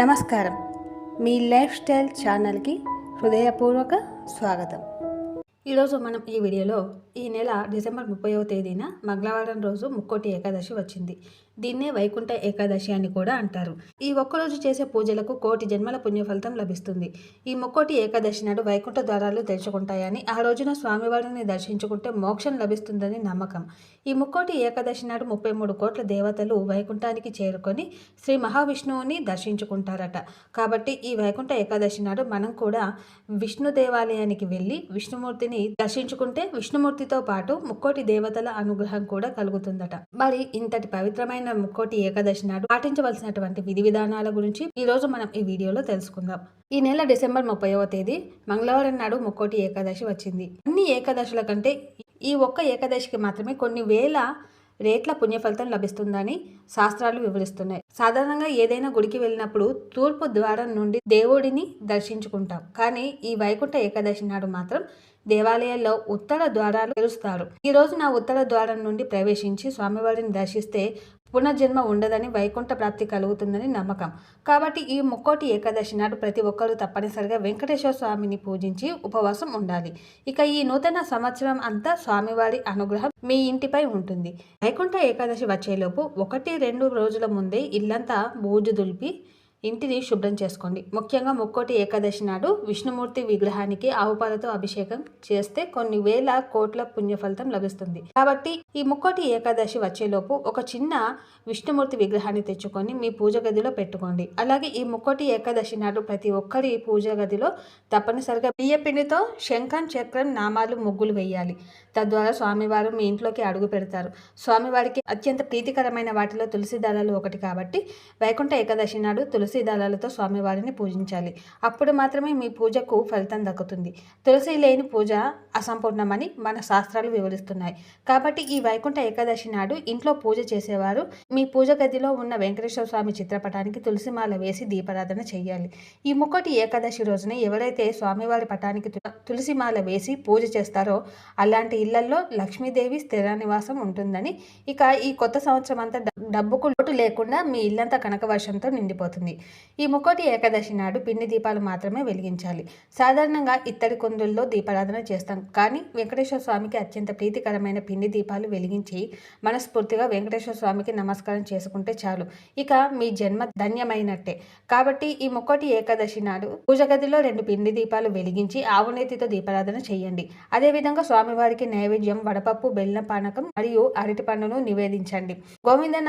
నమస్కారం. మీ life style ఛానల్కి హృదయపూర్వక స్వాగతం. ఈరోజు మనం ఈ వీడియోలో ఈ నెల డిసెంబర్ ముప్పైవ తేదీన మంగళవారం రోజు ముక్కోటి ఏకాదశి వచ్చింది. దీన్నే వైకుంఠ ఏకాదశి అని కూడా అంటారు. ఈ ఒక్కరోజు చేసే పూజలకు కోటి జన్మల పుణ్య ఫలితం లభిస్తుంది. ఈ ముక్కోటి ఏకాదశి నాడు వైకుంఠ ద్వారాలు తెరుచుకుంటాయని ఆ రోజున స్వామివారిని దర్శించుకుంటే మోక్షం లభిస్తుందని నమ్మకం. ఈ ముక్కోటి ఏకాదశి నాడు ముప్పై మూడు కోట్ల దేవతలు వైకుంఠానికి చేరుకొని శ్రీ మహావిష్ణువుని దర్శించుకుంటారట. కాబట్టి ఈ వైకుంఠ ఏకాదశి నాడు మనం కూడా విష్ణు దేవాలయానికి వెళ్ళి విష్ణుమూర్తిని దర్శించుకుంటే విష్ణుమూర్తితో పాటు ముక్కోటి దేవతల అనుగ్రహం కూడా కలుగుతుందట. మరి ఇంతటి పవిత్రమైన ముక్కోటి ఏకాదశి నాడు పాటించవలసినటువంటి విధి విధానాల గురించి ఈ రోజు మనం ఈ వీడియోలో తెలుసుకుందాం. ఈ నెల డిసెంబర్ ముప్పైవ తేదీ మంగళవారం నాడు ముక్కోటి ఏకాదశి వచ్చింది. అన్ని ఏకాదశుల కంటే ఈ ఒక్క ఏకాదశికి మాత్రమే కొన్ని వేల రేట్ల పుణ్యఫలితం లభిస్తుందని శాస్త్రాలు వివరిస్తున్నాయి. సాధారణంగా ఏదైనా గుడికి వెళ్ళినప్పుడు తూర్పు ద్వారం నుండి దేవుడిని దర్శించుకుంటాం. కానీ ఈ వైకుంఠ ఏకాదశి నాడు మాత్రం దేవాలయాల్లో ఉత్తర ద్వారాలు తెరుస్తారు. ఈ రోజు నా ఉత్తర ద్వారం నుండి ప్రవేశించి స్వామివారిని దర్శిస్తే పునర్జన్మ ఉండదని వైకుంఠ ప్రాప్తి కలుగుతుందని నమ్మకం. కాబట్టి ఈ ముక్కోటి ఏకాదశి నాడు ప్రతి ఒక్కరూ తప్పనిసరిగా వెంకటేశ్వర స్వామిని పూజించి ఉపవాసం ఉండాలి. ఇక ఈ నూతన సంవత్సరం అంతా స్వామివారి అనుగ్రహం మీ ఇంటిపై ఉంటుంది. వైకుంఠ ఏకాదశి వచ్చేలోపు ఒకటి రెండు రోజుల ముందే ఇల్లంతా బూజు దులిపి ఇంటిని శుభ్రం చేసుకోండి. ముఖ్యంగా ముక్కోటి ఏకాదశి నాడు విష్ణుమూర్తి విగ్రహానికి ఆవుపాలతో అభిషేకం చేస్తే కొన్ని వేల కోట్ల పుణ్యఫలితం లభిస్తుంది. కాబట్టి ఈ ముక్కోటి ఏకాదశి వచ్చేలోపు ఒక చిన్న విష్ణుమూర్తి విగ్రహాన్ని తెచ్చుకొని మీ పూజ గదిలో పెట్టుకోండి. అలాగే ఈ ముక్కోటి ఏకాదశి నాడు ప్రతి ఒక్కరి పూజ గదిలో తప్పనిసరిగా బియ్య పిండితో శంఖం చక్రం నామాలు ముగ్గులు వేయాలి. తద్వారా స్వామివారు మీ ఇంట్లోకి అడుగు పెడతారు. స్వామివారికి అత్యంత ప్రీతికరమైన వాటిలో తులసి దళాలు ఒకటి కాబట్టి వైకుంఠ ఏకాదశి నాడు తులసి దళాలతో స్వామివారిని పూజించాలి. అప్పుడు మాత్రమే మీ పూజకు ఫలితం దక్కుతుంది. తులసి లేని పూజ అసంపూర్ణమని మన శాస్త్రాలు వివరిస్తున్నాయి. కాబట్టి ఈ వైకుంఠ ఏకాదశి నాడు ఇంట్లో పూజ చేసేవారు మీ పూజ గదిలో ఉన్న వెంకటేశ్వర స్వామి చిత్రపటానికి తులసిమాల వేసి దీపారాధన చేయాలి ఈ ముక్కటి ఏకాదశి రోజున ఎవరైతే స్వామివారి పటానికి తు- తులసిమాల వేసి పూజ చేస్తారో అలాంటి ఇళ్ళలో లక్ష్మీదేవి స్థిర నివాసం ఉంటుందని ఇక ఈ కొత్త సంవత్సరం అంతా డబ్బుకు లోటు లేకుండా మీ ఇల్లంతా కనక వర్షంతో నిండిపోతుంది. ఈ ముకోటి ఏకాదశి నాడు పిండి దీపాలు మాత్రమే వెలిగించాలి. సాధారణంగా ఇత్తడి కుందుల్లో దీపారాధన చేస్తాం. కానీ వెంకటేశ్వర స్వామికి అత్యంత ప్రీతికరమైన పిండి దీపాలు వెలిగించి మనస్ఫూర్తిగా వెంకటేశ్వర స్వామికి నమస్కారం చేసుకుంటే చాలు. ఇక మీ జన్మ ధన్యమైనట్టే. కాబట్టి ఈ ముకోటి ఏకాదశి నాడు పూజ గదిలో రెండు పిండి దీపాలు వెలిగించి ఆవునేతితో దీపారాధన చేయండి. అదేవిధంగా స్వామివారికి నైవేద్యం వడపప్పు బెల్లం పానకం మరియు అరటి పండును నివేదించండి.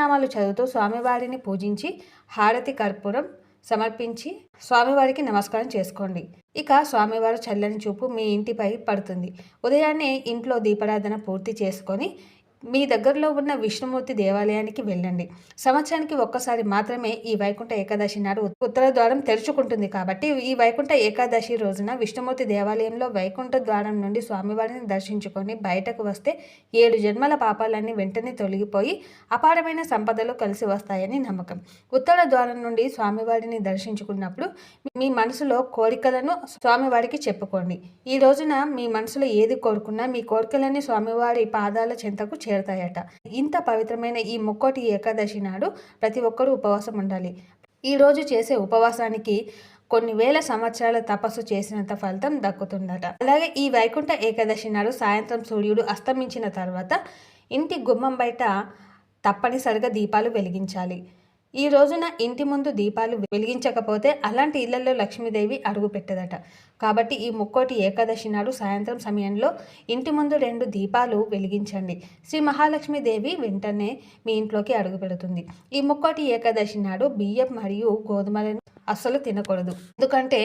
గోవిందనామాలు చదువుతూ స్వామివారిని పూజించి హారతి కర్పూరం సమర్పించి స్వామివారికి నమస్కారం చేసుకోండి. ఇక స్వామివారి చల్లని చూపు మీ ఇంటిపై పడుతుంది. ఉదయాన్నే ఇంట్లో దీపారాధన పూర్తి చేసుకొని మీ దగ్గరలో ఉన్న విష్ణుమూర్తి దేవాలయానికి వెళ్ళండి. సంవత్సరానికి ఒక్కసారి మాత్రమే ఈ వైకుంఠ ఏకాదశి నాడు ఉత్తర ద్వారం తెరుచుకుంటుంది కాబట్టి ఈ వైకుంఠ ఏకాదశి రోజున విష్ణుమూర్తి దేవాలయంలో వైకుంఠ ద్వారం నుండి స్వామివారిని దర్శించుకొని బయటకు వస్తే ఏడు జన్మల పాపాలన్నీ వెంటనే తొలగిపోయి అపారమైన సంపదలు కలిసి వస్తాయని నమ్మకం. ఉత్తర ద్వారం నుండి స్వామివారిని దర్శించుకున్నప్పుడు మీ మనసులో కోరికలను స్వామివారికి చెప్పుకోండి. ఈ రోజున మీ మనసులో ఏది కోరుకున్నా మీ కోరికలన్నీ స్వామివారి పాదాల చెంతకు చేరుతాయట. ఇంత పవిత్రమైన ఈ ముక్కోటి ఏకాదశి నాడు ప్రతి ఒక్కరూ ఉపవాసం ఉండాలి. ఈరోజు చేసే ఉపవాసానికి కొన్ని వేల సంవత్సరాల తపస్సు చేసినంత ఫలితం దక్కుతుందట. అలాగే ఈ వైకుంఠ ఏకాదశి నాడు సాయంత్రం సూర్యుడు అస్తమించిన తర్వాత ఇంటి గుమ్మం బయట తప్పనిసరిగా దీపాలు వెలిగించాలి. ఈ రోజున ఇంటి ముందు దీపాలు వెలిగించకపోతే అలాంటి ఇళ్ళలో లక్ష్మీదేవి అడుగు పెట్టదట. కాబట్టి ఈ ముక్కోటి ఏకాదశి నాడు సాయంత్రం సమయంలో ఇంటి ముందు రెండు దీపాలు వెలిగించండి. శ్రీ మహాలక్ష్మీదేవి వెంటనే మీ ఇంట్లోకి అడుగు పెడుతుంది. ఈ ముక్కోటి ఏకాదశి నాడు బియ్యం మరియు గోధుమలను అస్సలు తినకూడదు. ఎందుకంటే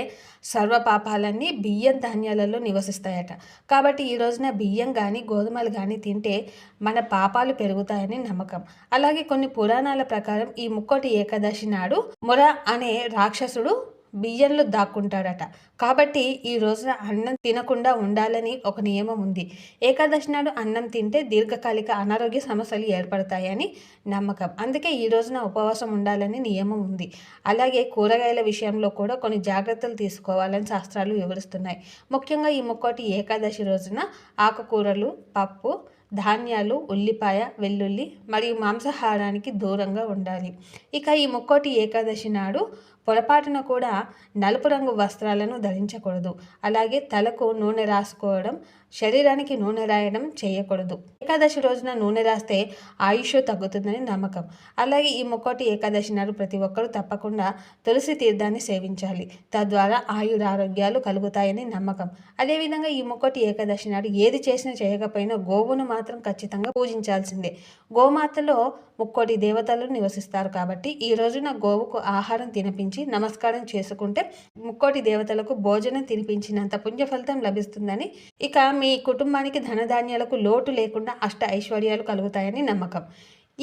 సర్వ పాపాలన్నీ బియ్యం ధాన్యాలలో నివసిస్తాయట. కాబట్టి ఈ రోజున బియ్యం కానీ గోధుమలు కానీ తింటే మన పాపాలు పెరుగుతాయని నమ్మకం. అలాగే కొన్ని పురాణాల ప్రకారం ఈ ముక్కోటి ఏకాదశి నాడు మొర అనే రాక్షసుడు బియ్యంలో దాక్కుంటాడట. కాబట్టి ఈ రోజున అన్నం తినకుండా ఉండాలని ఒక నియమం ఉంది. ఏకాదశి నాడు అన్నం తింటే దీర్ఘకాలిక అనారోగ్య సమస్యలు ఏర్పడతాయని నమ్మకం. అందుకే ఈ రోజున ఉపవాసం ఉండాలని నియమం ఉంది. అలాగే కూరగాయల విషయంలో కూడా కొన్ని జాగ్రత్తలు తీసుకోవాలని శాస్త్రాలు వివరిస్తున్నాయి. ముఖ్యంగా ఈ ముక్కోటి ఏకాదశి రోజున ఆకుకూరలు పప్పు ధాన్యాలు ఉల్లిపాయ వెల్లుల్లి మరియు మాంసాహారానికి దూరంగా ఉండాలి. ఇక ఈ ముక్కోటి ఏకాదశి నాడు పొరపాటున కూడా నలుపు రంగు వస్త్రాలను ధరించకూడదు. అలాగే తలకు నూనె రాసుకోవడం శరీరానికి నూనె రాయడం చేయకూడదు. ఏకాదశి రోజున నూనె రాస్తే ఆయుష్ తగ్గుతుందని నమ్మకం. అలాగే ఈ మొక్కటి ఏకాదశి నాడు ప్రతి ఒక్కరూ తప్పకుండా తులసి తీర్థాన్ని సేవించాలి. తద్వారా ఆయురారోగ్యాలు కలుగుతాయని నమ్మకం. అదేవిధంగా ఈ మొక్కటి ఏకాదశి నాడు ఏది చేసినా చేయకపోయినా గోవును మాత్రం ఖచ్చితంగా పూజించాల్సిందే. గోమాతలో ముక్కోటి దేవతలు నివసిస్తారు కాబట్టి ఈ రోజున గోవుకు ఆహారం తినిపించి నమస్కారం చేసుకుంటే ముక్కోటి దేవతలకు భోజనం తినిపించినంత పుణ్య ఫలితం లభిస్తుందని. ఇక మీ కుటుంబానికి ధనధాన్యాలకు లోటు లేకుండా అష్ట ఐశ్వర్యాలు కలుగుతాయని నమ్మకం.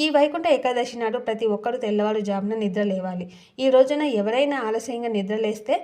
ఈ వైకుంఠ ఏకాదశి నాడు ప్రతి ఒక్కరూ తెల్లవారుజామున నిద్ర లేవాలి. ఈ రోజున ఎవరైనా ఆలస్యంగా నిద్ర లేస్తే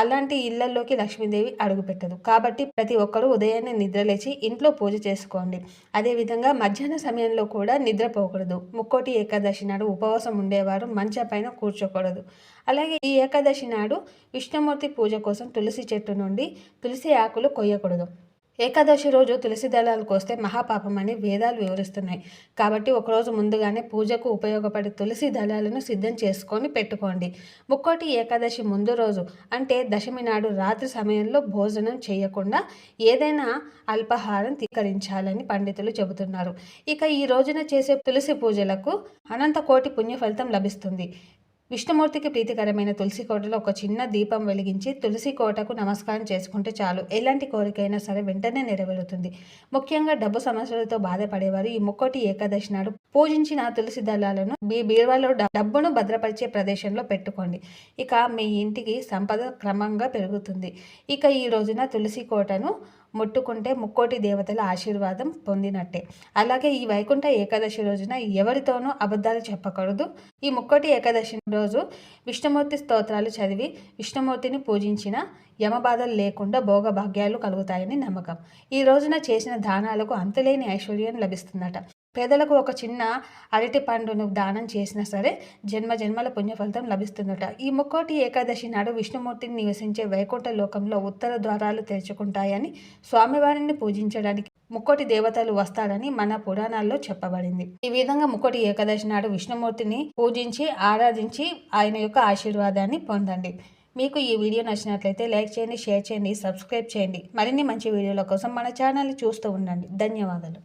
అలాంటి ఇళ్ళలోకి లక్ష్మీదేవి అడుగుపెట్టదు. కాబట్టి ప్రతి ఒక్కరూ ఉదయాన్నే నిద్రలేచి ఇంట్లో పూజ చేసుకోండి. అదేవిధంగా మధ్యాహ్న సమయంలో కూడా నిద్రపోకూడదు ముక్కోటి ఏకాదశి నాడు ఉపవాసం ఉండేవారు మంచం పైన కూర్చోకూడదు. అలాగే ఈ ఏకాదశి నాడు విష్ణుమూర్తి పూజ కోసం తులసి చెట్టు నుండి తులసి ఆకులు కొయ్యకూడదు. ఏకాదశి రోజు తులసి దళాలు కోస్తే మహాపాపం అని వేదాలు వివరిస్తున్నాయి. కాబట్టి ఒకరోజు ముందుగానే పూజకు ఉపయోగపడే తులసి దళాలను సిద్ధం చేసుకొని పెట్టుకోండి. ముక్కోటి ఏకాదశి ముందు రోజు అంటే దశమి నాడు రాత్రి సమయంలో భోజనం చేయకుండా ఏదైనా అల్పాహారం తీకరించాలని పండితులు చెబుతున్నారు. ఇక ఈ రోజున చేసే తులసి పూజలకు అనంత కోటి పుణ్య ఫలితం లభిస్తుంది. విష్ణుమూర్తికి ప్రీతికరమైన తులసి కోటలో ఒక చిన్న దీపం వెలిగించి తులసి కోటకు నమస్కారం చేసుకుంటే చాలు. ఎలాంటి కోరికైనా సరే వెంటనే నెరవేరుతుంది. ముఖ్యంగా డబ్బు సమస్యలతో బాధపడేవారు ఈ ముక్కోటి ఏకాదశి నాడు పూజించిన తులసి దళాలను మీ బీరువాలో డబ్బును భద్రపరిచే ప్రదేశంలో పెట్టుకోండి. ఇక మీ ఇంటికి సంపద క్రమంగా పెరుగుతుంది. ఇక ఈ రోజున తులసి కోటను ముట్టుకుంటే ముక్కోటి దేవతల ఆశీర్వాదం పొందినట్టే. అలాగే ఈ వైకుంఠ ఏకాదశి రోజున ఎవరితోనూ అబద్ధాలు చెప్పకూడదు. ఈ ముక్కోటి ఏకాదశి రోజు విష్ణుమూర్తి స్తోత్రాలు చదివి విష్ణుమూర్తిని పూజించిన యమబాధలు లేకుండా భోగభాగ్యాలు కలుగుతాయని నమ్మకం. ఈ రోజున చేసిన దానాలకు అంతులేని ఐశ్వర్యం లభిస్తుందట. పేదలకు ఒక చిన్న అరటి పండును దానం చేసినా సరే జన్మ జన్మల పుణ్యఫలితం లభిస్తుందట. ఈ ముక్కోటి ఏకాదశి నాడు విష్ణుమూర్తిని నివసించే వైకుంఠ లోకంలో ఉత్తర ద్వారాలు తెరుచుకుంటాయని స్వామివారిని పూజించడానికి ముక్కోటి దేవతలు వస్తారని మన పురాణాల్లో చెప్పబడింది. ఈ విధంగా ముక్కోటి ఏకాదశి నాడు విష్ణుమూర్తిని పూజించి ఆరాధించి ఆయన యొక్క ఆశీర్వాదాన్ని పొందండి. మీకు ఈ వీడియో నచ్చినట్లయితే లైక్ చేయండి షేర్ చేయండి సబ్స్క్రైబ్ చేయండి. మరిన్ని మంచి వీడియోల కోసం మన ఛానల్ని చూస్తూ ఉండండి. ధన్యవాదాలు.